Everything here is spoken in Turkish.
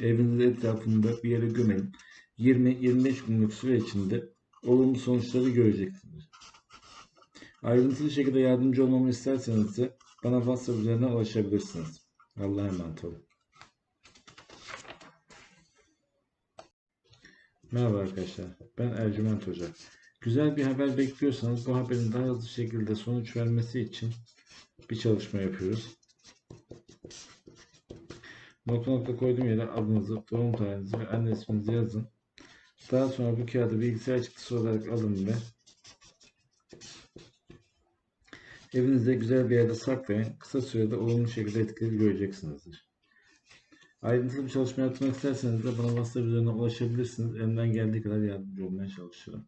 Evinizin etrafında bir yere gömelim. 20-25 günlük süre içinde olumlu sonuçları göreceksiniz. Ayrıntılı şekilde yardımcı olmamı isterseniz de bana WhatsApp üzerinden ulaşabilirsiniz. Allah'a emanet olun. Merhaba arkadaşlar. Ben Ercüment Hoca. Güzel bir haber bekliyorsanız bu haberin daha hızlı şekilde sonuç vermesi için bir çalışma yapıyoruz. Nokta nokta koyduğum yere adınızı, doğum tarihinizi ve anne isminizi yazın. Daha sonra bu kağıdı bilgisayar çıktısı olarak alın ve evinizde güzel bir yerde saklayın. Kısa sürede olumlu şekilde etkileri göreceksinizdir. Ayrıntılı bir çalışma yapmak isterseniz de bana WhatsApp üzerinden ulaşabilirsiniz. Elimden geldiği kadar yardımcı olmaya çalışırım.